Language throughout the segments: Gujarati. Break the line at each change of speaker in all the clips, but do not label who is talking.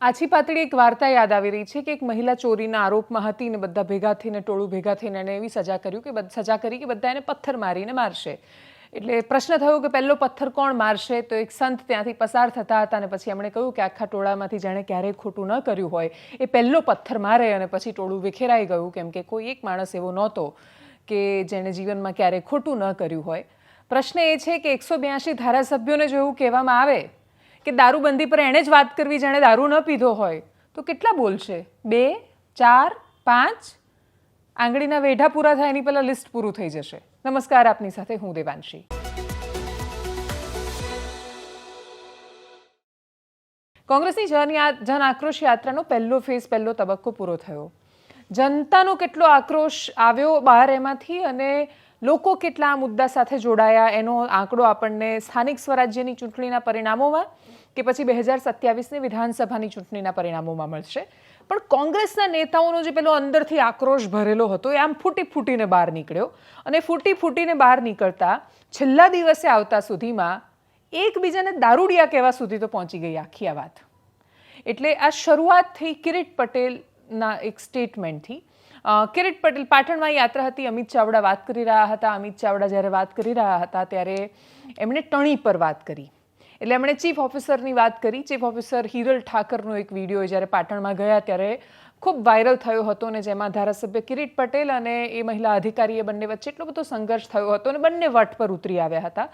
આછી પાતળી એક વાર્તા યાદ આવી રહી છે કે એક મહિલા ચોરીના આરોપમાં હતી ને બધા ભેગા થઈને, ટોળું ભેગા થઈને એણે એવી સજા કર્યું કે સજા કરી કે બધા એને પથ્થર મારીને મારશે. એટલે પ્રશ્ન થયો કે પહેલો પથ્થર કોણ મારશે? તો એક સંત ત્યાંથી પસાર થતા હતા અને પછી એમણે કહ્યું કે આખા ટોળામાંથી જેણે ક્યારેય ખોટું ન કર્યું હોય. એ પહેલો પથ્થર મારે અને પછી ટોળું વિખેરાઈ ગયું કેમ કે કોઈ એક માણસ એવો નહોતો કે જેણે જીવનમાં ક્યારેય ખોટું ન કર્યું હોય. પ્રશ્ન એ છે કે એકસો બ્યાસી ધારાસભ્યોને જો એવું કહેવામાં આવે કે દારૂબંધી પર એણે જ વાત કરવી જેણે દારૂ ન પીધો હોય, તો કેટલા બોલશે? બે, ચાર, પાંચ? આંગળીના વેઢા પૂરા થાય એની પહેલાં લિસ્ટ પૂરું થઈ જશે. નમસ્કાર, આપની સાથે હું દેવાંશી. કોંગ્રેસની જન જન આક્રોશ યાત્રાનો પહેલો ફેઝ, પહેલો તબક્કો પૂરો થયો. જનતાનો કેટલો આક્રોશ આવ્યો બહાર એમાંથી અને લોકો કેટલા આ મુદ્દા સાથે જોડાયા, એનો આંકડો આપણને સ્થાનિક સ્વરાજ્યની ચૂંટણીના પરિણામોમાં કે પછી બે હજાર સત્યાવીસની વિધાનસભાની ચૂંટણીના પરિણામોમાં મળશે. પણ કોંગ્રેસના નેતાઓનો જે પેલો અંદરથી આક્રોશ ભરેલો હતો, એ આમ ફૂટી ફૂટીને બહાર નીકળ્યો. અને ફૂટી ફૂટીને બહાર નીકળતા છેલ્લા દિવસે આવતા સુધીમાં એકબીજાને દારૂડિયા કહેવા સુધી તો પહોંચી ગઈ આખી આ વાત. એટલે આ શરૂઆત થઈ કિરીટ પટેલના એક સ્ટેટમેન્ટથી કિરીટ પટેલ પાટણમાં યાત્રા હતી. અમિત ચાવડા વાત કરી રહ્યા હતા. અમિત ચાવડા જ્યારે વાત કરી રહ્યા હતા, ત્યારે એમણે ટણી પર વાત કરી. એટલે એમણે ચીફ ઓફિસરની વાત કરી. ચીફ ઓફિસર હિરલ ઠાકરનો એક વીડિયો જ્યારે પાટણમાં ગયા, ત્યારે ખૂબ વાયરલ થયો હતો અને જેમાં ધારાસભ્ય કિરીટ પટેલ અને એ મહિલા અધિકારીએ બંને વચ્ચે એટલો બધો સંઘર્ષ થયો હતો અને બંને વટ પર ઉતરી આવ્યા હતા.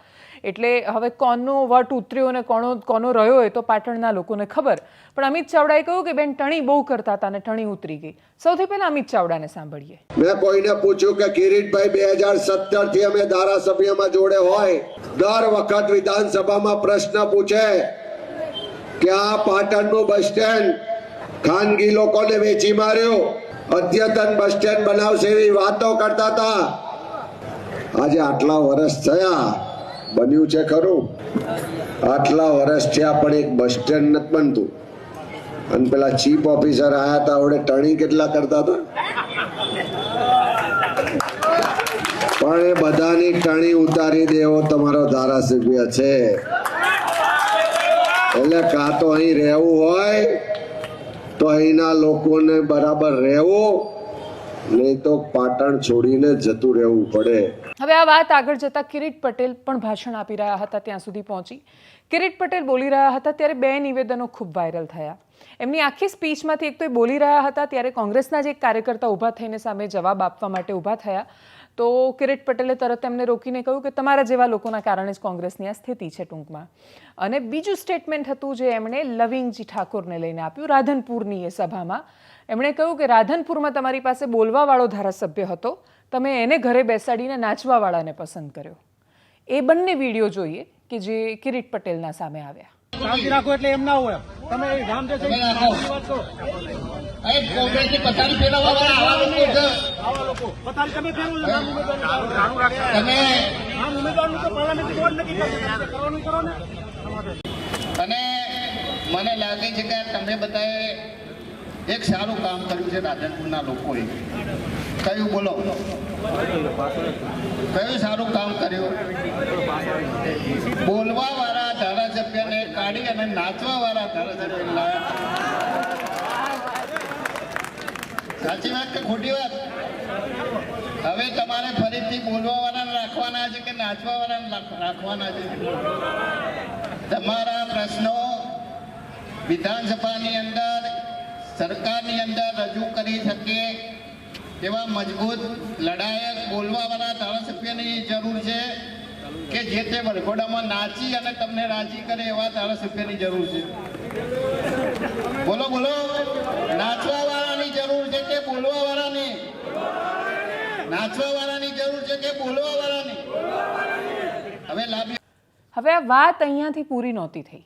એટલે હવે કોનો વટ ઉતર્યો અને કોનો કોનો રહ્યો એ તો પાટણના લોકોને ખબર. પણ અમિત ચાવડાએ કહ્યું કે બેન, ટણી બહુ કરતા હતા અને ટણી ઉતરી ગઈ. સૌથી પહેલા અમિત ચાવડાને સાંભળીએ.
મેં કોઈને પૂછ્યું કે કિરીટભાઈ બે હજાર સત્તરથી અમે ધારાસભ્યમાં જોડે હોય, દર વખત વિધાનસભામાં પ્રશ્ન પૂછે કે આ પાટણનું બસ સ્ટેન્ડ ખાનગી લોકોને વેચી માર્યો. અદ્યતન બસ સ્ટેન્ડ બનાવશે એવી વાતો કરતા હતા. આજે આટલા વર્ષ થયા. બન્યું છે ખરું. આટલા વર્ષ થયા પણ એક બસ સ્ટેન્ડ નથી બનતું. અને પેલા ચીફ ઓફિસર આયા હતા આવડે ટણી કેટલા કરતા હતા? પણ એ બધાની ટણી ઉતારી દેવો તમારો ધારાસભ્ય છે. એટલે કાં તો અહીં રહેવું હોય તો અહીંના લોકોને બરાબર રહેવું, નહીં તો પાટણ છોડીને જતું રહેવું પડે.
હવે આ વાત આગળ જતા કિરીટ પટેલ પણ ભાષણ આપી રહ્યા હતા ત્યાં સુધી પહોંચી. કિરીટ પટેલ બોલી રહ્યા હતા ત્યારે બે નિવેદનો ખૂબ વાયરલ થયા. એમની આખી સ્પીચમાંથી એક તો એ બોલી રહ્યા હતા ત્યારે કોંગ્રેસના જ એક કાર્યકર્તા ઊભા થઈને સામે જવાબ આપવા માટે ઊભા થયા. તો કિરીટ પટેલે તરત એમને રોકીને કહ્યું કે તમારા જેવા લોકોના કારણે જ કોંગ્રેસની આ સ્થિતિ છે ટૂંકમાં. અને બીજું સ્ટેટમેન્ટ હતું જે એમણે લવિંગજી ઠાકોરને લઈને આપ્યું રાધનપુરની એ સભામાં. એમણે કહ્યું કે રાધનપુરમાં તમારી પાસે બોલવાવાળો ધારાસભ્ય હતો. તમે એને ઘરે બેસાડીને નાચવાવાળાને પસંદ કર્યો. એ બંને વીડિયો જોઈએ કે જે કિરીટ પટેલના સામે આવ્યા.
શાંતિ રાખો એટલે એમ ના હોય. તમે રામ જે છે
અને મને લાગે છે કે તમે બધાએ એક સારું કામ કર્યું છે રાધનપુરના લોકોએ. કયું બોલો? કયું સારું કામ કર્યું? બોલવા ધારાસભ્યને કાઢી અને નાચવા વાળા ધારાસભ્ય સાચી વાત કે ખોટી વાત? હવે તમારે ફરીથી બોલવા વાળાને રાખવાના છે કે નાચવા વાળા રાખવાના છે? તમારા પ્રશ્નો વિધાનસભાની અંદર, સરકારની અંદર રજૂ કરી શકે એવા મજબૂત, લડાયક, બોલવાવાળા ધારાસભ્યની જરૂર છે. કે જે તે વરઘોડામાં નાચી અને તમને રાજી કરે એવા ધારાસભ્યની જરૂર છે. બોલો બોલો. નાચવા વાળાની જરૂર છે કે બોલવા વાળાની નાચવા વાળાની જરૂર છે કે બોલવા વાળાની હવે લાભ
હવે આ વાત અહીંયાથી પૂરી નહોતી થઈ.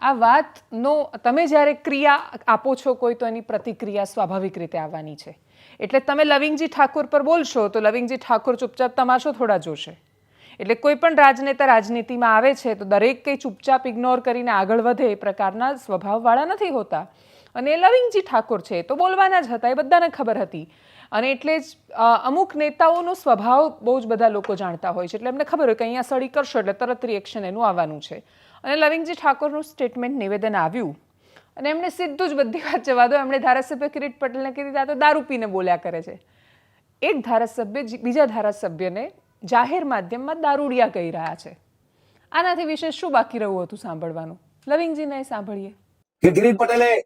આ વાતનો તમે જ્યારે ક્રિયા આપો છો કોઈ, તો એની પ્રતિક્રિયા સ્વાભાવિક રીતે આવવાની છે. એટલે તમે લવિંગજી ઠાકોર પર બોલશો, તો લવિંગજી ઠાકોર ચૂપચાપ તમાશો થોડા જોશે. એટલે કોઈ પણ રાજનેતા રાજનીતિમાં આવે છે, તો દરેક કંઈ ચૂપચાપ ઇગ્નોર કરીને આગળ વધે એ પ્રકારના સ્વભાવવાળા નથી હોતા. અને લવિંગજી ઠાકોર છે તો બોલવાના જ હતા, એ બધાને ખબર હતી. અને એટલે જ અમુક નેતાઓનો સ્વભાવ બહુ જ બધા લોકો જાણતા હોય છે, એટલે એમને ખબર હોય કે અહીંયા સળી કરશો એટલે તરત રિએક્શન એનું આવવાનું છે. અને લવિંગજી ઠાકોરનું સ્ટેટમેન્ટ નિવેદન આવ્યું. અને એમણે સીધું જ બધી વાત જવા દો, એમણે ધારાસભ્ય કિરીટ પટેલને કીધી, આ તો દારૂ પીને બોલ્યા કરે છે. એક ધારાસભ્ય, બીજા ધારાસભ્યને જાહેર માધ્યમમાં દારૂડિયા કહી રહ્યા છે. આનાથી વિશે શું બાકી રહ્યું હતું સાંભળવાનું? લવિંગજીને સાંભળીએ.
કે ગિરીશ પટેલે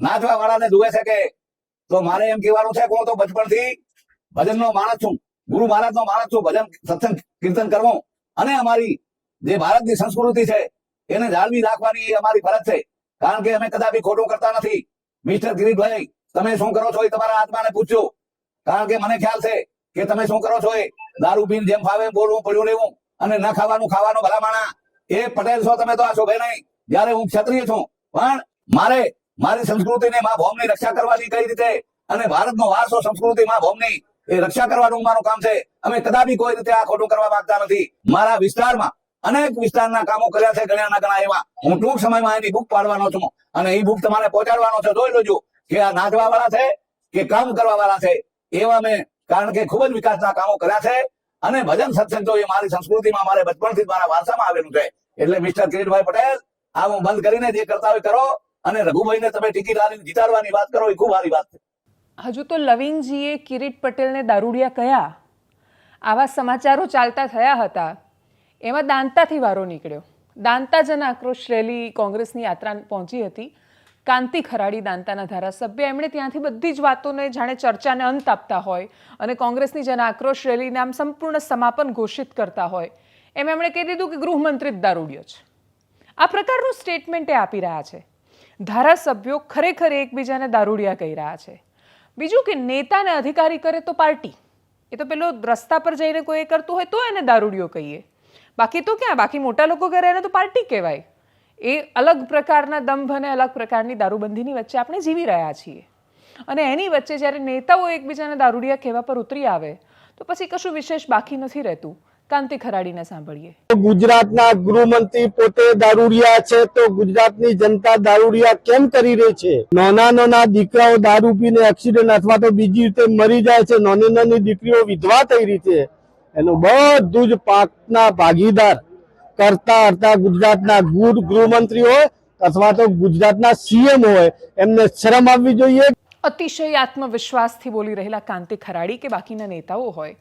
નાચવા વાળાને જુએ છે કે તો મારે એમ કહેવાનું છે કે હું તો બચપણથી ભજનનો માણસ છું, ગુરુ મહારાજનો માણસ છું, ભજન સત્સંગ કીર્તન કરવું. અને અમારી જે ભારતની સંસ્કૃતિ છે, એને જાળવી રાખવાની અમારી ફરજ છે. કારણ કે અમે કદાપી ખોટું કરતા નથી. મિસ્ટર ગિરીશભાઈ તમે શું કરો છો એ તમારા આત્માને પૂછજો. કારણ કે મને ખ્યાલ છે કે તમે શું કરો છો એ. દારૂ પીને જેમ ફાવે બોલવું, પડ્યું રહેવું. અને ન ખાવાનું ખાવાનું ભલામણા એ પટેલ છો તમે તો આ શોભે નહીં. જયારે હું ક્ષત્રિય છું. પણ મારે, મારી સંસ્કૃતિને મા ભૌમની રક્ષા કરવાની કઈ રીતે? અને ભારતનો વારસો સંસ્કૃતિ મા ભૌમની, એ રક્ષા કરવાનું મારું કામ છે. અમે કદાપી કોઈ રીતે આ ખોટું કરવા માંગતા નથી. મારા વિસ્તારમાં અનેક વિસ્તારના કામો કર્યા છે ઘણા ગણા એવા. હું ટૂંક સમયમાં એની બુક પાડવાનો છું. અને એ બુક તમારે પહોંચાડવાનો છે. જોઈ લેજો કે આ નાચવા વાળા છે કે કામ કરવા વાળા છે. એવા મેં કારણ કે ખૂબ જ વિકાસના કામો કર્યા છે અને ભજન સત્સંગ તો એ મારી સંસ્કૃતિમાં મારે બચપણથી મારા વારસામાં આવેલું છે. એટલે મિસ્ટર કિરીટભાઈ પટેલ, આ હું બંધ કરીને જે કરતા હોય કરો અને રઘુભાઈને તમે ટિકિટ આલીને જીતાડવાની વાત કરો, એ ખૂબ સારી વાત છે.
હજુ તો લવિંગજીએ કિરીટ પટેલને દારૂડિયા કયા? આવા સમાચારો ચાલતા થયા હતા. એમાં દાંતાથી વારો નીકળ્યો. દાંતા જન આક્રોશ રેલી કોંગ્રેસની યાત્રા પહોંચી હતી. કાંતિ ખરાડી દાંતાના ધારાસભ્ય. એમણે ત્યાંથી બધી જ વાતોને જાણે ચર્ચાને અંત આપતા હોય અને કોંગ્રેસની જન આક્રોશ રેલીને આમ સંપૂર્ણ સમાપન ઘોષિત કરતા હોય. એમ એમણે કહી દીધું કે ગૃહમંત્રી જ દારૂડિયો છે. આ પ્રકારનું સ્ટેટમેન્ટ એ આપી રહ્યા છે. ધારાસભ્યો ખરેખર એકબીજાને દારૂડિયા કહી રહ્યા છે. બીજું કે નેતાને અધિકારી કરે તો પાર્ટી. એ તો પેલો રસ્તા પર જઈને કોઈ કરતું હોય તો એને દારૂડિયો કહીએ. બાકી તો ક્યાં? બાકી મોટા લોકો કરે એને તો પાર્ટી કહેવાય. એ અલગ પ્રકારના દંભ અને અલગ પ્રકારની દારૂબંધીની વચ્ચે આપણે જીવી રહ્યા છીએ. અને એની વચ્ચે જ્યારે નેતાઓ એકબીજાને દારૂડિયા કહેવા પર ઉતરી આવે, તો પછી કશું વિશેષ બાકી નથી રહેતું. કાંતિ ખરાડીને સાંભળીએ.
ગુજરાતના ગૃહમંત્રી પોતે દારૂડિયા છે, તો ગુજરાતની જનતા દારૂડિયા કેમ કરી રહી છે? નાના નાના દીકરાઓ દારૂ પીને એક્સિડન્ટ અથવા તો બીજી રીતે મરી જાય છે, નાની નાની દીકરીઓ વિધવા થઈ રહી છે. એનું બધું જ પાકના ભાગીદાર કરતા કરતા ગુજરાતના ગૃહ ગૃહમંત્રી હોય અથવા તો ગુજરાતના સીએમ હોય, એમને શરમ આવવી જોઈએ.
અતિશય આત્મવિશ્વાસથી બોલી રહેલા કાંતિ ખરાડી કે બાકીના નેતાઓ હોય,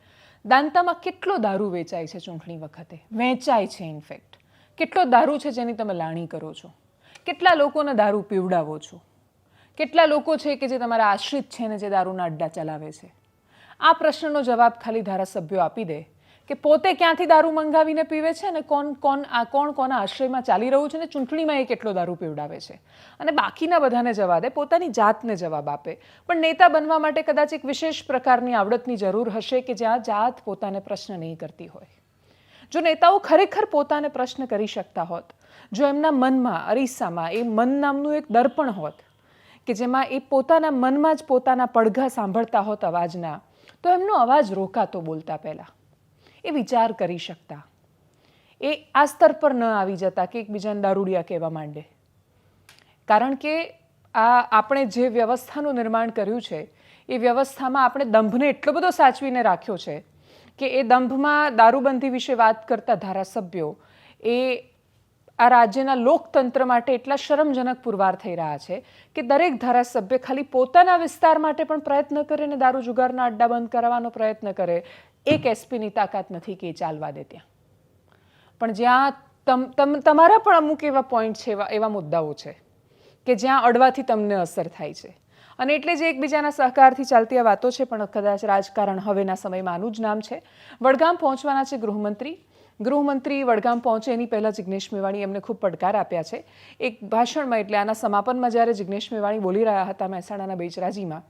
દાંતામાં કેટલો દારૂ વેચાય છે ચૂંટણી વખતે? વેચાય છે ઇનફેક્ટ કેટલો દારૂ છે જેની તમે લાણી કરો છો? કેટલા લોકોને દારૂ પીવડાવો છો? કેટલા લોકો છે કે જે તમારા આશ્રિત છે ને જે દારૂના અડ્ડા ચલાવે છે? આ પ્રશ્નનો જવાબ ખાલી ધારાસભ્યો આપી દે કે પોતે ક્યાંથી દારૂ મંગાવીને પીવે છે અને કોણ કોણ, આ કોણ, કોના આશ્રયમાં ચાલી રહ્યું છે ને ચૂંટણીમાં એ કેટલો દારૂ પીવડાવે છે? અને બાકીના બધાને જવા દે પોતાની જાતને જવાબ આપે. પણ નેતા બનવા માટે કદાચ એક વિશેષ પ્રકારની આવડતની જરૂર હશે કે જ્યાં જાત પોતાને પ્રશ્ન નહીં કરતી હોય. જો નેતાઓ ખરેખર પોતાને પ્રશ્ન કરી શકતા હોત, જો એમના મનમાં, અરીસામાં, એ મન નામનું એક દર્પણ હોત, કે જેમાં એ પોતાના મનમાં જ પોતાના પડઘા સાંભળતા હોત અવાજના, તો એમનો અવાજ રોકાતો બોલતા પહેલાં. એ વિચાર કરી શકતા. એ આ સ્તર પર ન આવી જતા કે એકબીજાને દારૂડિયા કહેવા માંડે. કારણ કે આ આપણે જે વ્યવસ્થાનું નિર્માણ કર્યું છે, એ વ્યવસ્થામાં આપણે દંભને એટલો બધો સાચવીને રાખ્યો છે કે એ દંભમાં દારૂબંધી વિશે વાત કરતા ધારાસભ્યો એ આ રાજ્યના લોકતંત્ર માટે એટલા શરમજનક પુરવાર થઈ રહ્યા છે કે દરેક ધારાસભ્ય ખાલી પોતાના વિસ્તાર માટે પણ પ્રયત્ન કરે ને દારૂ જુગારના અડ્ડા બંધ કરાવવાનો પ્રયત્ન કરે એક એસપીની તાકાત નથી કે એ ચાલવા દે ત્યાં. પણ જ્યાં તમ તમ, તમારા પણ અમુક એવા પોઈન્ટ છે, એવા એવા મુદ્દાઓ છે કે જ્યાં અડવાથી તમને અસર થાય છે. અને એટલે જ એકબીજાના સહકારથી ચાલતી આ વાતો છે, પણ કદાચ રાજકારણ હવેના સમયમાં આનું જ નામ છે. વડગામ પહોંચવાના છે ગૃહમંત્રી. ગૃહમંત્રી વડગામ પહોંચે એની પહેલાં જિગ્નેશ મેવાણી એમને ખૂબ પડકાર આપ્યા છે. એક ભાષણમાં એટલે આના સમાપનમાં જ્યારે જિગ્નેશ મેવાણી બોલી રહ્યા હતા મહેસાણાના બેચરાજીમાં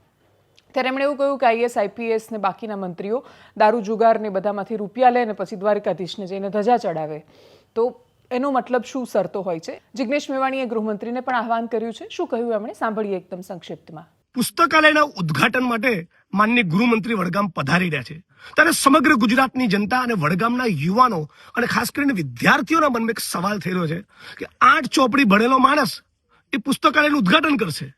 ત્યારે એમણે એવું કહ્યું કે આઈએસ, આઈપીએસ ને બાકીના મંત્રીઓ દારૂ, જુગાર ને બધામાંથી રૂપિયા લે અને પછી દ્વારકાધીશને જઈને ધજા ચડાવે. તો એનો મતલબ શું સરતો હોય છે? જિગ્નેશ મેવાણીએ ગૃહમંત્રીને પણ આહવાન કર્યું છે. શું કહ્યું એમણે? સાંભળીએ એકદમ સંક્ષિપ્તમાં.
પુસ્તકાલયના ઉદ્ઘાટન માટે માનનીય ગૃહમંત્રી વડગામ પધારી રહ્યા છે. ત્યારે સમગ્ર ગુજરાતની જનતા અને વડગામના યુવાનો અને ખાસ કરીને વિદ્યાર્થીઓના મનમાં એક સવાલ થઈ છે કે આઠ ચોપડી ભણેલો માણસ એ પુસ્તકાલયનું ઉદ્ઘાટન કરશે.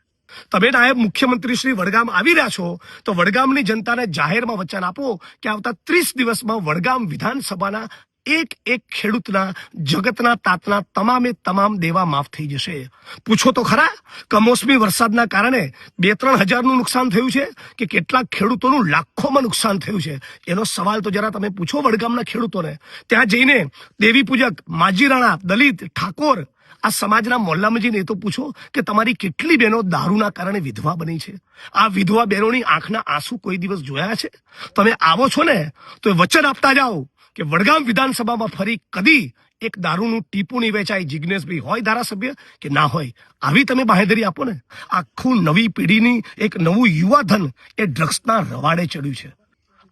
તમે નાયબ મુખ્યમંત્રી શ્રી વડગામ આવી રહ્યા છો, તો વડગામની જનતાને જાહેરમાં વચન આપો કે આવતા ત્રીસ દિવસમાં વડગામ વિધાનસભાના એક એક ખેડૂતના, જગતના તાતના તમામે તમામ દેવા માફ થઈ જશે. પૂછો તો ખરા, કમોસમી વરસાદના કારણે બે ત્રણ હજારનું નુકસાન થયું છે કે કેટલાક ખેડૂતોનું લાખોમાં નુકસાન થયું છે? એનો સવાલ તો જરા તમે પૂછો વડગામના ખેડૂતોને. ત્યાં જઈને દેવી પૂજક માજી રાણા, દલિત, ઠાકોર આ સમાજના મોહલ્લામાં જઈને એ તો પૂછો કે તમારી કેટલી બહેનો દારૂના કારણે વિધવા બની છે? આ વિધવા બહેનોની આંખના આંસુ કોઈ દિવસ જોયા છે? તમે આવો છો ને, તો વચન આપતા જાઓ કે વડગામ વિધાનસભામાં ફરી કદી એક દારૂનું ટીપું નહીં વેચાય જિજ્ઞેશભાઈ હોય ધારાસભ્ય કે ના હોય? આવી તમે બાહેધરી આપો ને. આખું નવી પેઢીની એક નવું યુવા ધન એ ડ્રગ્સના રવાડે ચડ્યું છે.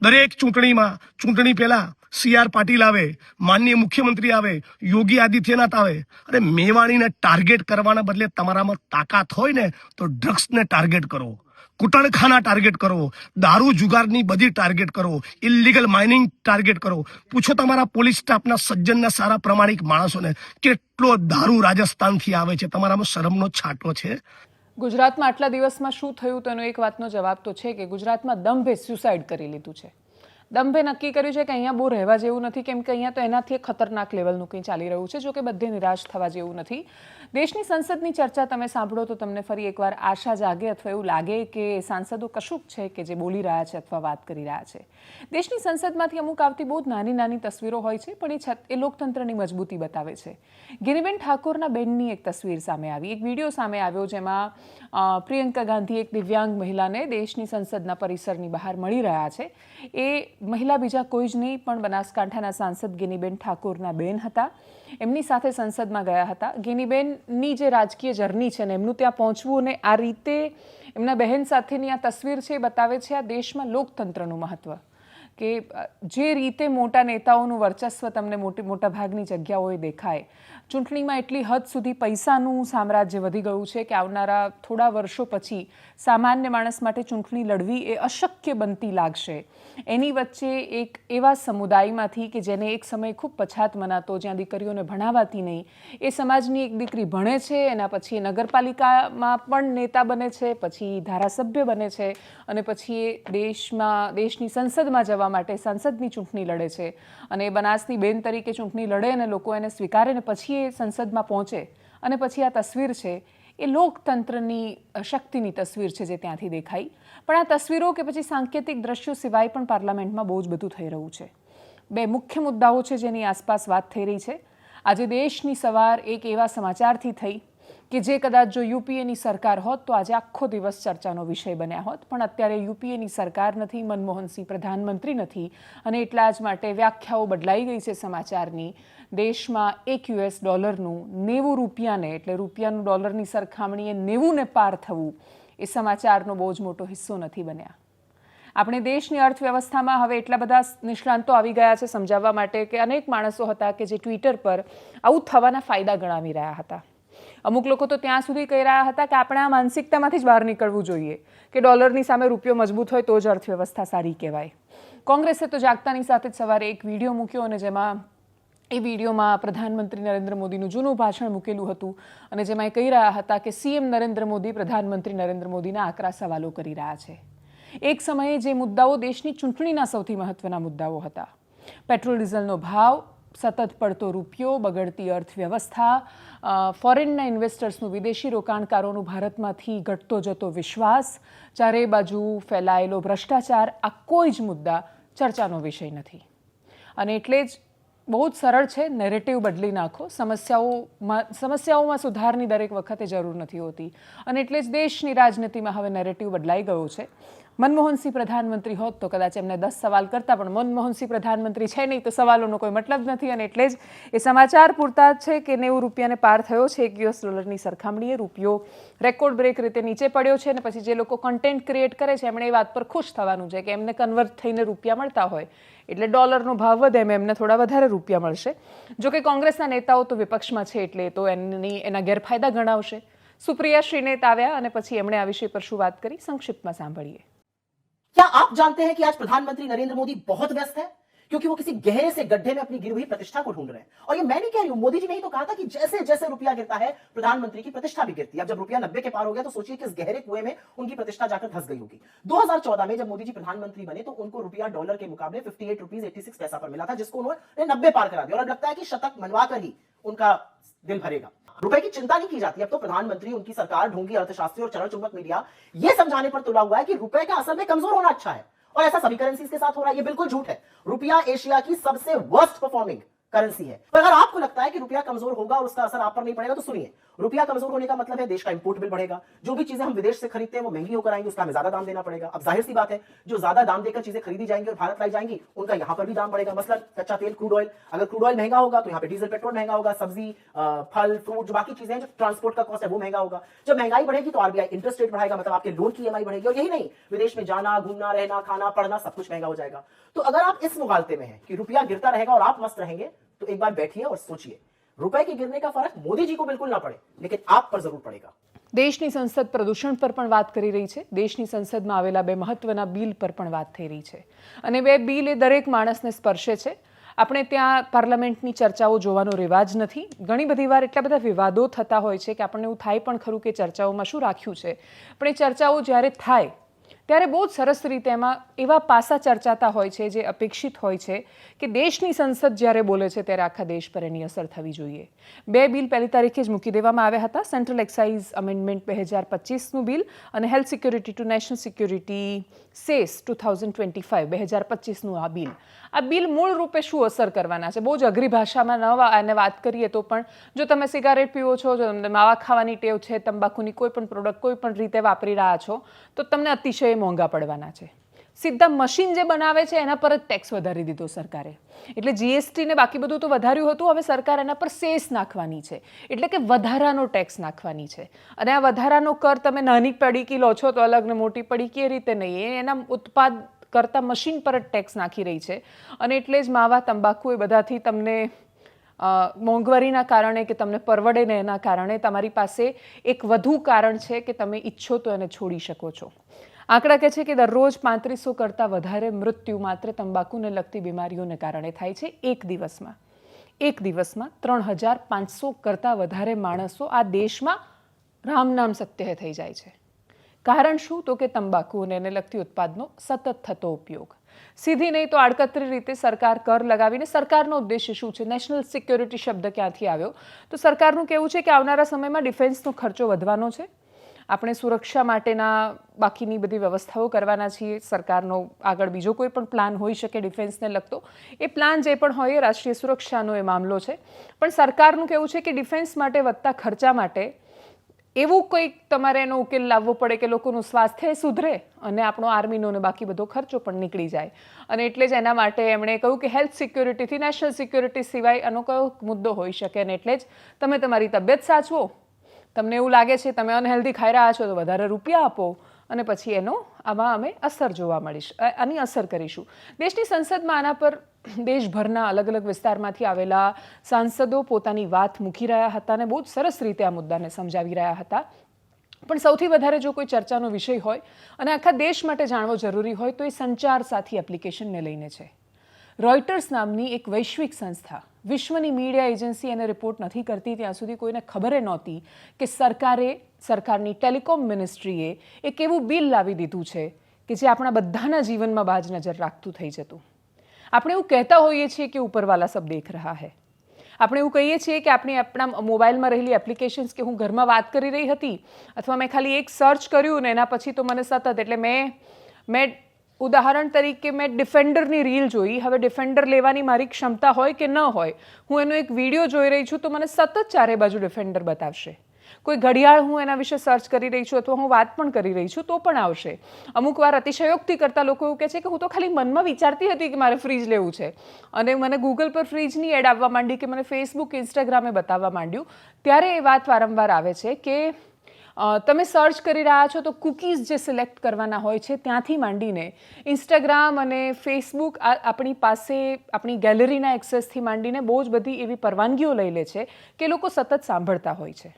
દરેક ચૂંટણીમાં, ચૂંટણી પહેલા સી આર પાટીલ આવે માનનીય મુખ્યમંત્રી આવે યોગી આદિત્યનાથ આવે અને મેવાણીને ટાર્ગેટ કરવાના બદલે તમારામાં તાકાત હોય ને તો ડ્રગ્સને ટાર્ગેટ કરો કુટણખાના ટાર્ગેટ કરો દારૂ જુગારની બધી ટાર્ગેટ કરો ઇલીગલ માઇનિંગ ટાર્ગેટ કરો પૂછો તમારા પોલીસ સ્ટાફના સજ્જનના સારા પ્રમાણિક માણસોને કેટલો દારૂ રાજસ્થાનથી આવે છે? તમારામાં શરમનો છાંટો છે?
ગુજરાતમાં આટલા દિવસમાં શું થયું? તેનો એક વાતનો જવાબ તો છે કે ગુજરાતમાં દંભે સ્યુસાઇડ કરી લીધું છે. દંભે નક્કી કર્યું છે કે અહીંયા બહુ રહેવા જેવું નથી, કેમ કે અહીંયા તો એનાથી ખતરનાક લેવલનું કંઈ ચાલી રહ્યું છે, જો કે બધે નિરાશ થવા જેવું નથી. દેશની સંસદની ચર્ચા તમે સાંભળો તો તમને ફરી એકવાર આશા જાગે અથવા એવું લાગે કે સાંસદો કશુંક છે કે જે બોલી રહ્યા છે અથવા વાત કરી રહ્યા છે. દેશની સંસદમાંથી અમુક આવતી બહુ નાની નાની તસવીરો હોય છે, પણ એ છત, એ લોકતંત્રની મજબૂતી બતાવે છે. ગિરિબેન ઠાકોરના બેનની એક તસવીર સામે આવી. એક વીડિયો સામે આવ્યો જેમાં પ્રિયંકા ગાંધી એક દિવ્યાંગ મહિલાને દેશની સંસદના પરિસરની બહાર મળી રહ્યા છે. એ મહિલા બીજા કોઈ જ નહીં, પણ બનાસકાંઠાના સાંસદ ગિનીબેન ઠાકોરના બેન હતા. એમની સાથે સંસદમાં ગયા હતા. ગિનીબેનની જે રાજકીય જર્ની છે ને, એમનું ત્યાં પહોંચવું અને આ રીતે એમના બહેન સાથેની આ તસવીર છે એ બતાવે છે આ દેશમાં લોકતંત્રનું મહત્વ. કે જે રીતે મોટા નેતાઓનું વર્ચસ્વ તમને મોટી ભાગની જગ્યાઓએ દેખાય, ચૂંટણીમાં એટલી હદ સુધી પૈસાનું સામ્રાજ્ય વધી ગયું છે કે આવનારા થોડા વર્ષો પછી સામાન્ય માણસ માટે ચૂંટણી લડવી એ અશક્ય બનતી લાગશે. એની વચ્ચે એક એવા સમુદાયમાંથી કે જેને એક સમય ખૂબ પછાત મનાતો, જ્યાં દીકરીઓને ભણાવાતી નહીં, એ સમાજની એક દીકરી ભણે છે, એના પછી નગરપાલિકામાં પણ નેતા બને છે, પછી ધારાસભ્ય બને છે, અને પછી એ દેશમાં, દેશની સંસદમાં જવા માટે સંસદની ચૂંટણી લડે છે. અને એ બનાસની બેન તરીકે ચૂંટણી લડે અને લોકો એને સ્વીકારે ને પછી એ સંસદમાં પહોંચે. અને પછી આ તસવીર છે, એ લોકતંત્રની શક્તિની તસવીર છે જે ત્યાંથી દેખાઈ. પણ આ તસવીરો કે પછી સાંકેતિક દ્રશ્યો સિવાય પણ પાર્લામેન્ટમાં બહુ જ બધું થઈ રહ્યું છે. બે મુખ્ય મુદ્દાઓ છે જેની આસપાસ વાત થઈ રહી છે. આજે દેશની સવાર એક એવા સમાચારથી થઈ. કે જે કદાચ જો યુપીએની સરકાર હોત તો આજે આખો દિવસ ચર્ચાનો વિષય બન્યા હોત. પણ અત્યારે યુપીએની સરકાર નથી, મનમોહનસિંહ પ્રધાનમંત્રી નથી. અને એટલા જ માટે વ્યાખ્યાઓ બદલાઈ ગઈ છે સમાચારની. દેશમાં એક યુએસ ડોલરનું નેવું રૂપિયાને, એટલે રૂપિયાનું ડોલરની સરખામણીએ નેવુંને પાર થવું, એ સમાચારનો બહુ જ મોટો હિસ્સો નથી બન્યા. આપણે દેશની અર્થવ્યવસ્થામાં હવે એટલા બધા નિષ્ણાંતો આવી ગયા છે સમજાવવા માટે કે અનેક માણસો હતા કે જે ટ્વિટર પર આવું થવાના ફાયદા ગણાવી રહ્યા હતા. અમુક લોકો તો ત્યાં સુધી કહી રહ્યા હતા કે આપણે આ માનસિકતામાંથી જ બહાર નીકળવું જોઈએ. કે ડોલરની સામે રૂપિયો મજબૂત હોય તો જ અર્થવ્યવસ્થા સારી કહેવાય. કોંગ્રેસે તો જાગતાની સાથે જ સવારે એક વીડિયો મૂક્યો અને જેમાં એ વિડીયોમાં પ્રધાનમંત્રી નરેન્દ્ર મોદીનું જૂનું ભાષણ મૂકેલું હતું અને જેમાં એ કહી રહ્યા હતા કે સીએમ નરેન્દ્ર મોદી પ્રધાનમંત્રી નરેન્દ્ર મોદીના આકરા સવાલો કરી રહ્યા છે. એક સમયે જે મુદ્દાઓ દેશની ચૂંટણીના સૌથી મહત્વના મુદ્દાઓ હતા. પેટ્રોલ ડીઝલનો ભાવ સતત પડતો રૂપિયો, બગડતી અર્થવ્યવસ્થા ફોરેનના ઇન્વેસ્ટર્સનું વિદેશી રોકાણકારોનું ભારતમાંથી ઘટતો જતો વિશ્વાસ, ચારે બાજુ ફેલાયેલો ભ્રષ્ટાચાર, આ કોઈ જ મુદ્દા ચર્ચાનો વિષય નથી. અને એટલે જ બહુ જ સરળ છે નેરેટિવ બદલી નાખો. સમસ્યાઓમાં સમસ્યાઓમાં સુધારની દરેક વખતે જરૂર નથી હોતી. અને એટલે જ દેશની રાજનીતિમાં હવે નેરેટિવ બદલાઈ ગયો છે. મનમોહનસિંહ પ્રધાનમંત્રી હોત તો કદાચ એમને દસ સવાલ કરતા, પણ મનમોહનસિંહ પ્રધાનમંત્રી છે નહીં તો સવાલોનો કોઈ મતલબ નથી. અને એટલે જ એ સમાચાર પૂરતા જ છે કે નેવું રૂપિયાને પાર થયો છે એક યુએસ ડોલરની સરખામણીએ. રૂપિયો રેકોર્ડ બ્રેક રીતે નીચે પડ્યો છે અને પછી જે લોકો કન્ટેન્ટ ક્રિએટ કરે છે, એમણે એ વાત પર ખુશ થવાનું છે કે એમને કન્વર્ટ થઈને રૂપિયા મળતા હોય. એટલે ડોલરનો ભાવ વધે, એમ એમને થોડા વધારે રૂપિયા મળશે. જો કે કોંગ્રેસના નેતાઓ તો વિપક્ષમાં છે એટલે તો એની એના ગેરફાયદા ગણાવશે. સુપ્રિયા શ્રીનેત આવ્યા અને પછી એમણે આ વિષય પર શું વાત કરી? સંક્ષિપ્તમાં સાંભળીએ.
क्या आप जानते हैं कि आज प्रधानमंत्री नरेंद्र मोदी बहुत व्यस्त है? क्योंकि वो किसी गहरे से गड्ढे में अपनी गिरी हुई प्रतिष्ठा को ढूंढ रहे हैं। और ये मैं नहीं कह रही हूँ, मोदी जी ने ही तो कहा था कि जैसे जैसे रुपया गिरता है, प्रधानमंत्री की प्रतिष्ठा भी गिरती है। अब जब रुपया नब्बे के पार हो गया तो सोचिए कि इस गहरे कुएँ में उनकी प्रतिष्ठा जाकर धस गई होगी। 2014 में जब मोदी जी प्रधानमंत्री बने तो उनको रुपया डॉलर के मुकाबले 58 रुपीज़ 86 पैसा पर मिला था, जिसको उन्होंने नब्बे पार करा दिया। और अब लगता है कि शतक मनवा कर ही उनका दिल भरेगा। रुपए की चिंता नहीं की जाती। अब तो प्रधानमंत्री, उनकी सरकार, ढोंगी, अर्थशास्त्री और चरण चुंबक मीडिया यह समझाने पर तुला हुआ है कि रुपए का असल में कमज़ोर होना अच्छा है। और ऐसा सभी करेंसी के साथ हो रहा है, ये बिल्कुल झूठ है। रुपया एशिया की सबसे वर्स्ट परफॉर्मिंग करेंसी है। पर अगर आपको लगता है कि रुपया कमज़ोर होगा और उसका असर आप पर नहीं पड़ेगा तो सुनिए। रुपया कमज़ोर होने का मतलब है देश का इंपोर्ट बिल बढ़ेगा। जो भी चीज़ें हम विदेश से खरीदते हैं, वो महँगी होकर आएँगी, उसका हमें ज़्यादा दाम देना पड़ेगा। अब ज़ाहिर सी बात है, जो ज़्यादा दाम देकर चीज़ें खरीदी जाएँगी और भारत लाई जाएँगी, उनका यहाँ पर भी दाम बढ़ेगा। मसलन, कच्चा तेल क्रूड ऑयल अगर क्रूड ऑयल महँगा होगा तो यहाँ पे डीजल पेट्रोल महँगा होगा, सब्ज़ी फल फ्रूट जो बाकी चीज़ें जो ट्रांसपोर्ट का कॉस्ट है, वो महँगा होगा। जब महँगाई बढ़ेगी तो आरबीआई इंटरेस्ट रेट बढ़ाएगा मतलब आपके लोन की ईएमआई बढ़ेगी। और यही नहीं, विदेश में जाना, घूमना, रहना, खाना, पढ़ना, सब कुछ महँगा हो जाएगा। तो अगर आप इस मुगालते में हैं कि रुपया गिरता रहेगा और आप मस्त रहेंगे तो एक बार बैठिए और सोचिए रुपए के गिरने का फर्क मोदी जी को बिल्कुल ना पड़े लेकिन आप पर जरूर पड़ेगा
દેશની સંસદ પ્રદૂષણ પર પણ વાત કરી રહી છે દેશની સંસદમાં આવેલા બે મહત્વના બિલ પર પણ વાત થઈ રહી છે અને બે બિલ એ દરેક માણસને સ્પર્શે છે આપણે ત્યાં પાર્લામેન્ટની ચર્ચાઓ જોવાનો રિવાજ નથી ઘણી બધી વાર એટલા બધા વિવાદો થતા હોય છે કે આપણને એવું થાય પણ ખરું કે ચર્ચાઓમાં શું રાખ્યું છે પણ એ ચર્ચાઓ જ્યારે થાય ત્યારે બહુ જ સરસ રીતે એમાં એવા પાસા ચર્ચાતા હોય છે, જે અપેક્ષિત હોય છે કે દેશની સંસદ જ્યારે બોલે છે ત્યારે આખા દેશ પર એની અસર થવી જોઈએ. બે બિલ પહેલી તારીખે જ મૂકી દેવામાં આવ્યા હતા. સેન્ટ્રલ એક્સાઇઝ અમેન્ડમેન્ટ બે હજાર પચીસનું બિલ અને health security two national security cess two thousand twenty five બે હજાર પચીસનું આ બિલ. આ બિલ મૂળ રૂપે શું અસર કરવાના છે? બહુ જ અઘરી ભાષામાં ન વા- એને વાત કરીએ તો પણ જો તમે સિગારેટ પીવો છો, જો તમને માવા ખાવાની ટેવ છે, તંબાકુની કોઈ પણ પ્રોડક્ટ કોઈ પણ રીતે વાપરી રહ્યા છો, તો તમને અતિશય મોંઘા પડવાના છે. સીધા મશીન જે બનાવે છે, એના પર જ ટેક્સ વધારી દીધો સરકારે. એટલે જીએસટીને બાકી બધું તો વધાર્યું હતું, હવે સરકાર એના પર સેસ નાખવાની છે. એટલે કે વધારાનો ટેક્સ નાખવાની છે. અને આ વધારાનો કર તમે નાની પડીકી લો છો તો અલગ ને મોટી પડીકી એ રીતે નહીં. એના ઉત્પાદ કરતા મશીન પર જ ટેક્સ નાખી રહી છે. અને એટલે જ માવા તંબાકુ એ બધાથી તમને મોંઘવારીના કારણે કે તમને પરવડે ને એના કારણે તમારી પાસે એક વધુ કારણ છે કે તમે ઈચ્છો તો એને છોડી શકો છો. આંકડા કહે છે કે દરરોજ પાંત્રીસો કરતાં વધારે મૃત્યુ માત્ર તંબાકુને લગતી બીમારીઓને કારણે થાય છે એક દિવસમાં. એક દિવસમાં ત્રણ હજાર પાંચસો કરતાં વધારે માણસો આ દેશમાં રામ નામ સત્ય થઈ જાય છે. કારણ શું? તો કે તંબાકુ અને એને લગતી ઉત્પાદનો સતત થતો ઉપયોગ. સીધી નહીં તો આડકતરી રીતે સરકાર કર લગાવીને સરકારનો ઉદ્દેશ્ય શું છે? નેશનલ સિક્યોરિટી શબ્દ ક્યાંથી આવ્યો? તો સરકારનું કહેવું છે કે આવનારા સમયમાં ડિફેન્સનો ખર્ચો વધવાનો છે. આપણે સુરક્ષા માટેના બાકીની બધી વ્યવસ્થાઓ કરવાના છીએ. સરકારનો આગળ બીજો કોઈ પણ પ્લાન હોઈ શકે ડિફેન્સને લગતો. એ પ્લાન જે પણ હોય એ રાષ્ટ્રીય સુરક્ષાનો એ મામલો છે. પણ સરકારનું કહેવું છે કે ડિફેન્સ માટે વધતા ખર્ચા માટે એવું કંઈક તમારે એનો ઉકેલ લાવવો પડે કે લોકોનું સ્વાસ્થ્ય સુધરે અને આપણો આર્મીનો ને બાકી બધો ખર્ચો પણ નીકળી જાય. અને એટલે જ એના માટે એમણે કહ્યું કે હેલ્થ સિક્યોરિટીથી નેશનલ સિક્યોરિટી સિવાય આનો કયો મુદ્દો હોઈ શકે અને એટલે જ તમે તમારી તબિયત સાચવો. તમને એવું લાગે છે તમે અનહેલ્ધી ખાઈ રહ્યા છો તો વધારે રૂપિયા આપો. અને પછી એનો આમાં અમે અસર જોવા મળીશ આની અસર કરીશું. દેશની સંસદમાં આના પર દેશભરના અલગ અલગ વિસ્તારમાંથી આવેલા સાંસદો પોતાની વાત મૂકી રહ્યા હતા અને બહુ જ સરસ રીતે આ મુદ્દાને સમજાવી રહ્યા હતા. પણ સૌથી વધારે જો કોઈ ચર્ચાનો વિષય હોય અને આખા દેશ માટે જાણવો જરૂરી હોય તો એ સંચાર સાથી એપ્લિકેશનને લઈને છે. રોયટર્સ નામની એક વૈશ્વિક સંસ્થા વિશ્વની મીડિયા એજન્સી એને રિપોર્ટ નથી કરતી, ત્યાં સુધી કોઈને ખબર નહોતી કે સરકારે, સરકારની ટેલિકોમ મિનિસ્ટ્રીએ એક એવું બિલ લાવી દીધું છે કે જે આપણા બધાના જીવનમાં બાજ નજર રાખતું થઈ જતું. આપણે એવું કહેતા હોઈએ છીએ કે ઉપરવાલા સબ દેખ રહ્યા હૈ. આપણે એવું કહીએ છીએ કે આપણે આપણા મોબાઈલમાં રહેલી એપ્લિકેશન્સ કે હું ઘરમાં વાત કરી રહી હતી, અથવા મેં ખાલી એક સર્ચ કર્યું ને એના પછી તો મને સતત એટલે મેં મેં ઉદાહરણ તરીકે મેં ડિફેન્ડરની રીલ જોઈ. હવે ડિફેન્ડર લેવાની મારી ક્ષમતા હોય કે ન હોય, હું એનો એક વીડિયો જોઈ રહી છું તો મને સતત ચારે બાજુ ડિફેન્ડર બતાવશે. કોઈ ઘડિયાળ હું એના વિશે સર્ચ કરી રહી છું અથવા હું વાત પણ કરી રહી છું તો પણ આવશે. અમુક વાર અતિશયોક્તિ કરતા લોકો એવું કહે છે કે હું તો ખાલી મનમાં વિચારતી હતી કે મારે ફ્રીજ લેવું છે. અને મને ગૂગલ પર ફ્રીજની એડ આવવા માંડી કે મને ફેસબુક ઇન્સ્ટાગ્રામે બતાવવા માંડ્યું. ત્યારે એ વાત વારંવાર આવે છે કે તમે સર્ચ કરી રહ્યા છો તો કૂકીઝ જે સિલેક્ટ કરવાના હોય છે, ત્યાંથી માંડીને ઇન્સ્ટાગ્રામ અને ફેસબુક આપણી પાસે, આપણી ગેલેરીના એક્સેસથી માંડીને બહુ જ બધી એવી પરવાનગીઓ લઈ લે છે કે લોકો સતત સાંભળતા હોય છે.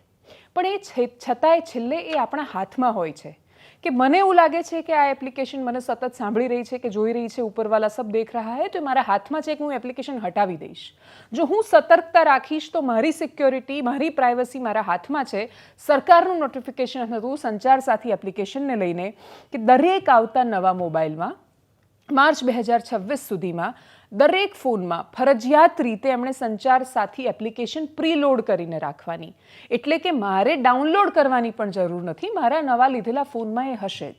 પણ એ છતાંય છેલ્લે એ આપણા હાથમાં હોય છે. કે મને એવું લાગે છે કે આ એપ્લિકેશન મને સતત સાંભળી રહી છે કે જોઈ રહી છે, ઉપરવાલા સબ દેખ રહા હે, તો મારા હાથમાં છે કે હું એપ્લિકેશન હટાવી દઈશ. જો હું સતર્કતા રાખીશ તો મારી સિક્યોરિટી મારી પ્રાઇવસી મારા હાથમાં છે. સરકારનું નોટિફિકેશન હતું સંચાર સાથી એપ્લિકેશનને લઈને કે દરેક આવતા નવા મોબાઈલમાં, માર્ચ બે હજાર છવ્વીસ સુધીમાં દરેક ફોનમાં ફરજિયાત રીતે એમણે સંચાર સાથી એપ્લિકેશન પ્રીલોડ કરીને રાખવાની. એટલે કે મારે ડાઉનલોડ કરવાની પણ જરૂર નથી, મારા નવા લીધેલા ફોનમાં એ હશે જ.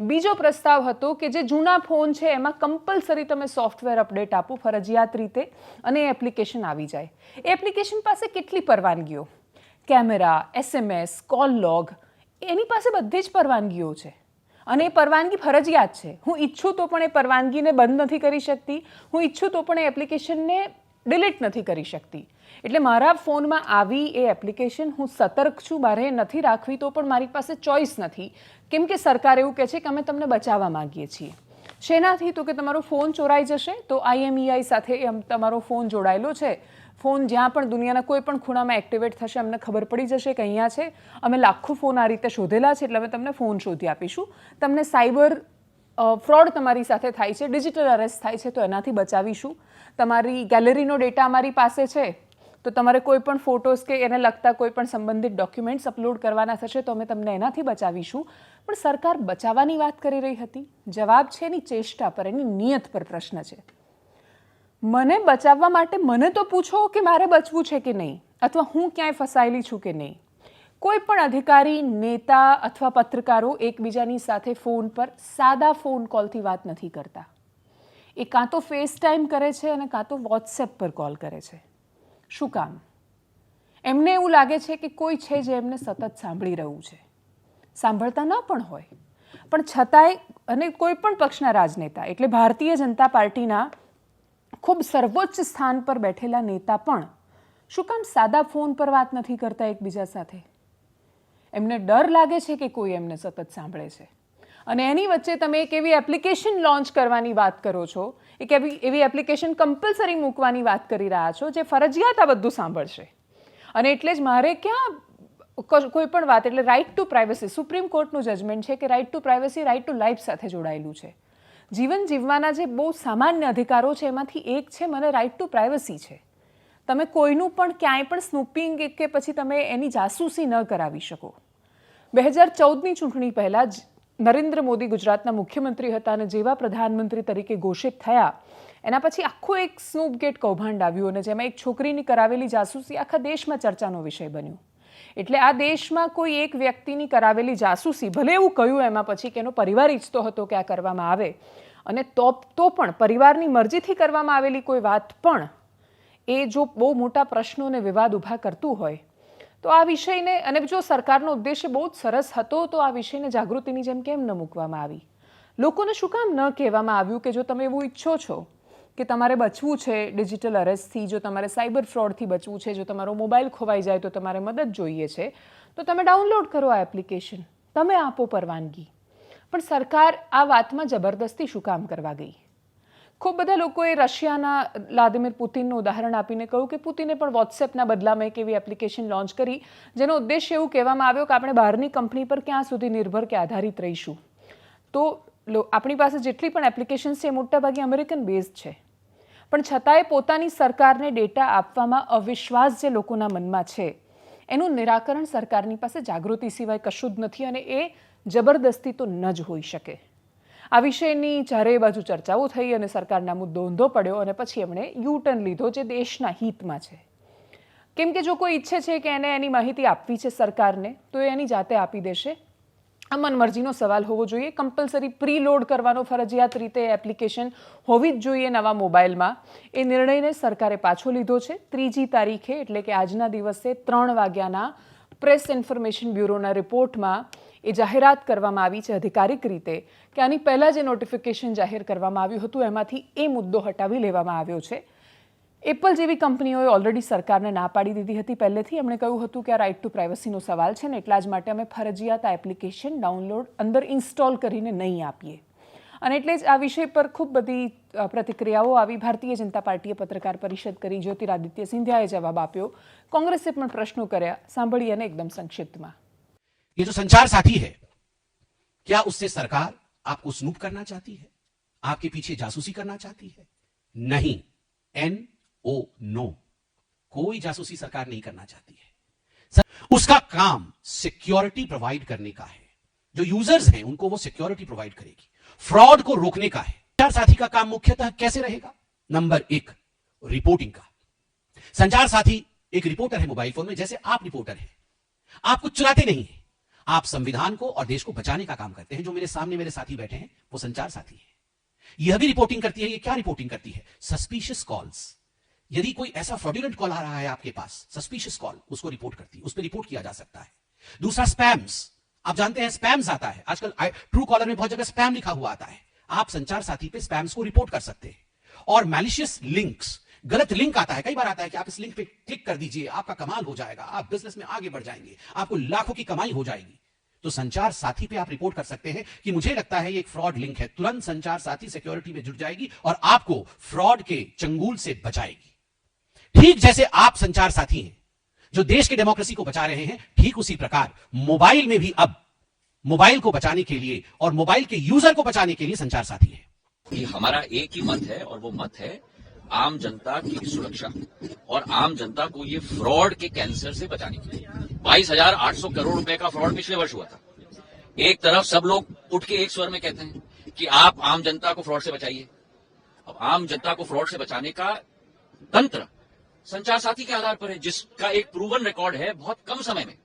બીજો પ્રસ્તાવ હતો કે જે જૂના ફોન છે, એમાં કમ્પલસરી તમે સોફ્ટવેર અપડેટ આપો ફરજિયાત રીતે અને એ એપ્લિકેશન આવી જાય. એ એપ્લિકેશન પાસે કેટલી પરવાનગીઓ? કેમેરા એસએમએસ કોલ લોગ એની પાસે બધી જ પરવાનગીઓ છે. અને એ પરવાનગી ફરજિયાત છે. હું ઈચ્છું તો પણ એ પરવાનગીને બંધ નથી કરી શકતી. હું ઈચ્છું તો પણ એ એપ્લિકેશનને ડિલીટ નથી કરી શકતી. એટલે મારા ફોનમાં આવી એ એપ્લિકેશન હું સતર્ક છું, મારે નથી રાખવી તો પણ મારી પાસે ચોઈસ નથી. કેમ કે સરકાર એવું કહે છે કે અમે તમને બચાવવા માંગીએ છીએ. શેનાથી? તો કે તમારો ફોન ચોરાઈ જશે તો આઈએમઈઆઈ સાથે એમ તમારો ફોન જોડાયેલો છે. ફોન જ્યાં પણ દુનિયાના કોઈ પણ ખૂણામાં એક્ટિવેટ થશે, અમને ખબર પડી જશે કે અહીંયા છે. અમે લાખો ફોન આ રીતે શોધેલા છે, એટલે અમે તમને ફોન શોધી આપીશું. તમને સાયબર ફ્રોડ તમારી સાથે થાય છે, ડિજિટલ અરેસ્ટ થાય છે, તો એનાથી બચાવીશું. તમારી ગેલેરીનો ડેટા અમારી પાસે છે, તો તમારે કોઈ પણ ફોટોસ કે એને લગતા કોઈ પણ સંબંધિત ડોક્યુમેન્ટ્સ અપલોડ કરવાના થશે, તો અમે તમને એનાથી બચાવીશું. પણ સરકાર બચાવવાની વાત કરી રહી હતી. જવાબ છે એની ચેષ્ટા પર, એની નિયત પર પ્રશ્ન છે. મને બચાવવા માટે મને તો પૂછો કે મારે બચવું છે કે નહીં, અથવા હું ક્યાંય ફસાયેલી છું કે નહીં. કોઈ પણ અધિકારી, નેતા અથવા પત્રકારો એકબીજાની સાથે ફોન પર સાદા ફોન કોલથી વાત નથી કરતા. એ કાં તો ફેસ ટાઈમ કરે છે અને કાં તો વોટ્સએપ પર કોલ કરે છે. શું કામ? એમને એવું લાગે છે કે કોઈ છે જે એમને સતત સાંભળી રહ્યું છે. સાંભળતા ન પણ હોય. પણ છતાંય અને કોઈ પણ પક્ષના રાજનેતા, એટલે ભારતીય જનતા પાર્ટીના ખૂબ સર્વોચ્ચ સ્થાન પર બેઠેલા નેતા પણ શું કામ સાદા ફોન પર વાત નથી કરતા એકબીજા સાથે? એમને ડર લાગે છે કે કોઈ એમને સતત સાંભળે છે. અને એની વચ્ચે તમે એક એવી એપ્લિકેશન લોન્ચ કરવાની વાત કરો છો, એક એવી એવી એપ્લિકેશન કમ્પલસરી મૂકવાની વાત કરી રહ્યા છો, જે ફરજિયાત આ બધું સાંભળશે. અને એટલે જ મારે ક્યાં કોઈ પણ વાત, એટલે રાઇટ ટુ પ્રાઇવસી સુપ્રીમ કોર્ટનું જજમેન્ટ છે કે right to privacy right to life સાથે જોડાયેલું છે. જીવન જીવવાના જે બહુ સામાન્ય અધિકારો છે, એમાંથી એક છે, મને રાઇટ ટુ પ્રાઇવસી છે. તમે કોઈનું પણ ક્યાંય પણ સ્નૂપિંગ કે પછી તમે એની જાસૂસી ન કરાવી શકો. બે હજાર ચૌદની ચૂંટણી પહેલાં જ નરેન્દ્ર મોદી ગુજરાતના મુખ્યમંત્રી હતા અને જેવા પ્રધાનમંત્રી તરીકે ઘોષિત થયા, એના પછી આખું એક સ્નૂપ ગેટ કૌભાંડ આવ્યું અને જેમાં એક છોકરીની કરાવેલી જાસૂસી આખા દેશમાં ચર્ચાનો વિષય બન્યું. એટલે આ દેશમાં કોઈ એક વ્યક્તિની કરાવેલી જાસૂસી, ભલે એવું કહ્યું એમાં પછી કે એનો પરિવાર ઈચ્છતો હતો કે આ કરવામાં આવે, અને તો તો પણ પરિવારની મરજીથી કરવામાં આવેલી કોઈ વાત પણ એ જો બહુ મોટા પ્રશ્નો અને વિવાદ ઊભા કરતું હોય, તો આ વિષયને, અને જો સરકારનો ઉદ્દેશ્ય બહુ જ સરસ હતો, તો આ વિષયને જાગૃતિની જેમ કેમ ન મૂકવામાં આવી? લોકોને શું કામ ન કહેવામાં આવ્યું કે જો તમે એવું ઈચ્છો છો? કે તમારે બચવું છે ડિજિટલ અરેસ્ટથી જો તમારે સાયબર ફ્રોડથી બચવું છે, જો તમારો મોબાઈલ ખોવાઈ જાય તો તમારે મદદ જોઈએ છે, તો તમે ડાઉનલોડ કરો આ એપ્લિકેશન તમે આપો પરવાનગી. પણ સરકાર આ વાતમાં જબરદસ્તી શું કામ કરવા ગઈ? ખૂબ બધા લોકોએ રશિયાના વ્લાદિમીર પુતિનનું ઉદાહરણ આપીને કહ્યું કે પુતિને પણ વોટ્સએપના બદલામાં એક એવી એપ્લિકેશન લોન્ચ કરી, જેનો ઉદ્દેશ્ય એવું કહેવામાં આવ્યો કે આપણે બહારની કંપની પર ક્યાં સુધી નિર્ભર કે આધારિત રહીશું. તો આપણી પાસે જેટલી પણ એપ્લિકેશન્સ છે મોટાભાગે અમેરિકન બેઝડ છે. પણ છતાંય પોતાની સરકારને ડેટા આપવામાં અવિશ્વાસ જે લોકોના મનમાં છે. એનું નિરાકરણ સરકારની પાસે જાગૃતિ સિવાય કશું જ નથી અને એ જબરદસ્તી તો ન જ હોઈ શકે. આ વિષયની ચારેય બાજુ ચર્ચાઓ થઈ અને સરકારના મુદ્દો ઊંધો પડ્યો અને પછી એમણે યુ ટર્ન લીધો જે દેશના હિતમાં છે. કેમ કે જો કોઈ ઈચ્છે છે કે એને એની માહિતી આપવી છે સરકારને, તો એ એની જાતે આપી દેશે. આ મનમરજીનો સવાલ હોવો જોઈએ. કમ્પલસરી પ્રીલોડ કરવાનો ફરજિયાત રીતે એપ્લિકેશન હોવી જ જોઈએ નવા મોબાઈલમાં. એ નિર્ણયને સરકારે પાછો લીધો છે. ત્રીજી તારીખે, એટલે કે આજના દિવસે ત્રણ વાગ્યાના પ્રેસ ઇન્ફોર્મેશન બ્યુરોના રિપોર્ટમાં એ જાહેરાત કરવામાં આવી છે અધિકારિક રીતે કે આની પહેલાં જે નોટિફિકેશન જાહેર કરવામાં આવ્યું હતું, એમાંથી એ મુદ્દો હટાવી લેવામાં આવ્યો છે. એપલ જેવી કંપનીઓએ ઓલરેડી સરકારને ના પાડી દીધી હતી પહેલેથી એમણે કહ્યું હતું કે આ રાઇટ ટુ પ્રાઇવસીનો સવાલ છે ને એટલા જ માટે અમે ફરજિયાત આ એપ્લિકેશન ડાઉનલોડ અંદર ઇન્સ્ટોલ કરીને નહીં આપીએ અને એટલે જ આ વિષય પર ખૂબ બધી અ, પ્રતિક્રિયાઓ આવી ભારતીય જનતા પાર્ટીએ પત્રકાર પરિષદ કરી જ્યોતિરાદિત્ય સિંધિયાએ જવાબ આપ્યો કોંગ્રેસે પણ પ્રશ્નો કર્યા સાંભળીએ અને એકદમ સંક્ષિપ્તમાં
ये जो संचार साथी है क्या उससे सरकार आपको स्नूप करना चाहती है आपके पीछे जासूसी करना चाहती है नहीं एन ओ, नो। कोई जासूसी सरकार नहीं करना चाहती है। उसका काम सिक्योरिटी प्रोवाइड करने का है। जो यूज़र्स हैं, उनको वो सिक्योरिटी प्रोवाइड करेगी। फ्रॉड को रोकने का है। संचार साथी का काम मुख्यतः कैसे रहेगा? नंबर एक, रिपोर्टिंग का। संचार साथी एक रिपोर्टर है मोबाइल फ़ोन में, जैसे आप रिपोर्टर हैं। आप कुछ चुराते नहीं है। आप संविधान को और देश को बचाने का काम करते हैं। जो मेरे सामने मेरे साथी बैठे हैं, वो संचार साथी है। यह भी रिपोर्टिंग करती है, ये क्या रिपोर्टिंग करती है? Suspicious calls. यदि कोई ऐसा फ्रॉडुलेंट कॉल आ रहा है आपके पास सस्पिशियस कॉल उसको रिपोर्ट करती है, उस पर रिपोर्ट किया जा सकता है। दूसरा स्पैम्स आप जानते हैं स्पैम्स आता है। आजकल ट्रू कॉलर में बहुत जगह स्पैम लिखा हुआ आता है। आप संचार साथी पे स्पैम्स को रिपोर्ट कर सकते हैं। और मैलिशियस लिंक्स गलत लिंक आता है। कई बार आता है कि आप इस लिंक पे क्लिक कर दीजिए, आपका कमाल हो जाएगा, आप बिज़नेस में आगे बढ़ जाएँगे, आपको लाखों की कमाई हो जाएगी। तो संचार साथी पे आप रिपोर्ट कर सकते हैं कि मुझे लगता है ये एक फ्रॉड लिंक है। तुरंत संचार साथी सिक्योरिटी में जुड़ जाएगी और आपको फ्रॉड के चंगुल से बचाएगी। ठीक जैसे आप संचार साथी हैं, जो देश की डेमोक्रेसी को बचा रहे हैं, ठीक उसी प्रकार मोबाइल में भी अब मोबाइल को बचाने के लिए और मोबाइल के यूज़र को बचाने के लिए संचार साथी है।
हमारा एक ही मत है और वो मत है आम जनता की सुरक्षा और आम जनता को ये फ्रॉड के कैंसर से बचाने के लिए। बाईस हज़ार आठ सौ करोड़ रुपए का फ्रॉड पिछले वर्ष हुआ था। एक तरफ़ सब लोग उठ के एक स्वर में कहते हैं कि आप आम जनता को फ्रॉड से बचाइए। अब आम जनता को फ्रॉड से बचाने का तंत्र संचार साथी के आधार पर है जिसका एक प्रूवन रिकॉर्ड है बहुत कम समय में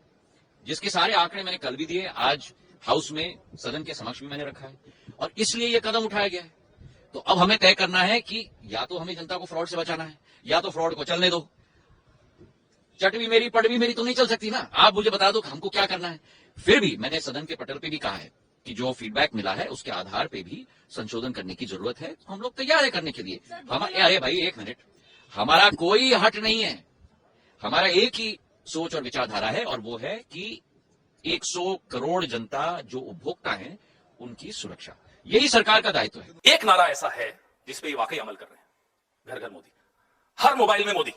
जिसके सारे आंकड़े मैंने कल भी दिए आज हाउस में सदन के समक्ष भी मैंने रखा है और इसलिए यह कदम उठाया गया है। तो अब हमें तय करना है कि या तो हमें जनता को फ्रॉड से बचाना है या तो फ्रॉड को चलने दो। चट भी मेरी पट भी मेरी तो नहीं चल सकती ना। आप मुझे बता दो हमको क्या करना है। फिर भी मैंने सदन के पटल पे भी कहा है कि जो फीडबैक मिला है उसके आधार पे भी संशोधन करने की ज़रूरत है। हम लोग तैयार है करने के लिए। हमारे अरे भाई एक मिनट। हमारा कोई हट नहीं है। हमारा एक ही सोच और विचारधारा है और वो है कि 100 करोड़ जनता जो उपभोक्ता है, उनकी सुरक्षा। यही सरकार का दायित्व है।
एक नारा ऐसा है जिसपे ये वाकई अमल कर रहे हैं। घर घर मोदी। हर मोबाइल में मोदी।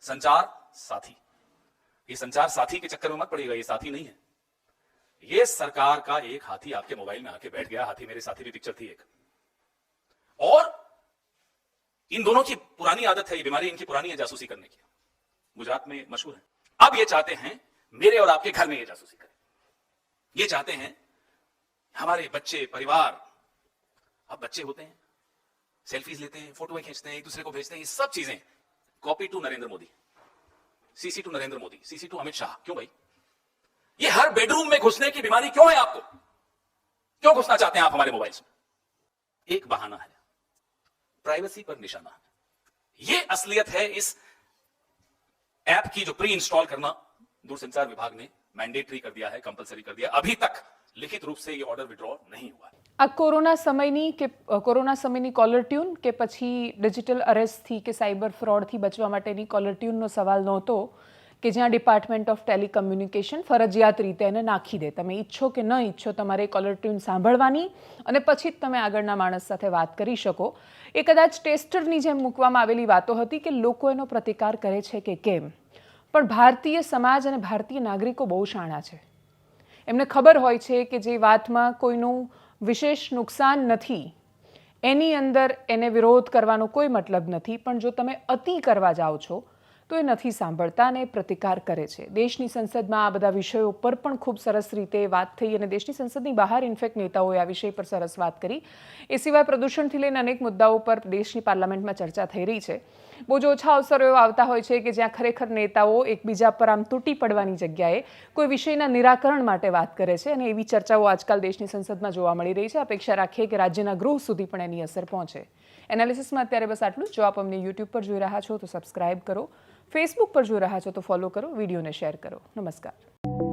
संचार साथी। ये संचार साथी के चक्कर में मत पड़ेगा ये साथी नहीं है। ये सरकार का एक हाथी आपके मोबाइल में आके बैठ गया, हाथी मेरे साथी भी पिक्चर थी एक। और इन दोनों की पुरानी आदत है, ये बीमारी इनकी पुरानी है जासूसी करने की। गुजरात में मशहूर है। अब ये चाहते हैं, मेरे और आपके घर में ये जासूसी करें। ये चाहते हैं, हमारे बच्चे, परिवार, अब बच्चे होते हैं, सेल्फीज लेते हैं, फोटोएँ खींचते हैं, एक दूसरे को भेजते हैं, ये सब चीज़ें, copy to Narendra Modi, CC to Narendra Modi, CC to Amit Shah, क्यों भाई? ये हर बेडरूम में घुसने की बीमारी क्यों है आपको? क्यों घुसना चाहते हैं आप हमारे मोबाइल में? एक बहाना है। प्राइवेसी पर निशाना ये असलियत है इस ऐप की जो प्री इंस्टॉल करना दूरसंचार विभाग ने मैंडेटरी कर दिया है कंपलसरी कर दिया अभी तक લિખિત રૂપ से ये ऑर्डर विड्रॉ नहीं हुआ है
આ કોરોના સમયની કે અ, કોરોના સમયની કોલર ટ્યુન કે પછી ડિજિટલ અરેસ્ટથી કે સાયબર ફ્રોડથી બચવા માટેની કોલર ટ્યુનનો સવાલ નહોતો કે જ્યાં ડિપાર્ટમેન્ટ ઓફ ટેલિકમ્યુનિકેશન ફરજિયાત રીતે એને નાખી દે. તમે ઈચ્છો કે ન ઈચ્છો, તમારે કોલર ટ્યુન સાંભળવાની અને પછી જ તમે આગળના માણસ સાથે વાત કરી શકો. એ કદાચ ટેસ્ટરની જેમ મૂકવામાં આવેલી વાતો હતી કે લોકો એનો પ્રતિકાર કરે છે કે કેમ. પણ ભારતીય સમાજ અને ભારતીય નાગરિકો બહુ શાણા છે. એમને ખબર હોય છે કે જે વાતમાં કોઈનું વિશેષ નુકસાન નથી, એની અંદર એને વિરોધ કરવાનો કોઈ મતલબ નથી. પણ જો તમે અતિ કરવા જાઓ છો તો એ નથી સાંભળતા અને પ્રતિકાર કરે છે. દેશની સંસદમાં આ બધા વિષયો પર પણ ખૂબ સરસ રીતે વાત થઈ અને દેશની સંસદની બહાર ઇન્ફેક્ટ નેતાઓએ આ વિષય પર સરસ વાત કરી. એ સિવાય પ્રદૂષણથી લઈને અનેક મુદ્દાઓ પર દેશની પાર્લામેન્ટમાં ચર્ચા થઈ રહી છે. બહુ જ ઓછા અવસરો એવા આવતા હોય છે કે જ્યાં ખરેખર નેતાઓ એકબીજા પર આમ તૂટી પડવાની જગ્યાએ કોઈ વિષયના નિરાકરણ માટે વાત કરે છે અને એવી ચર્ચાઓ આજકાલ દેશની સંસદમાં જોવા મળી રહી છે. અપેક્ષા રાખીએ કે રાજ્યના ગૃહ સુધી પણ એની અસર પહોંચે. એનાલિસિસમાં અત્યારે બસ આટલું જો. આપ અમને યુટ્યુબ પર જોઈ રહ્યા છો તો સબસ્ક્રાઇબ કરો. ફેસબુક પર જો રહ્યા છો તો ફોલો કરો વિડીયોને શેર કરો. નમસ્કાર.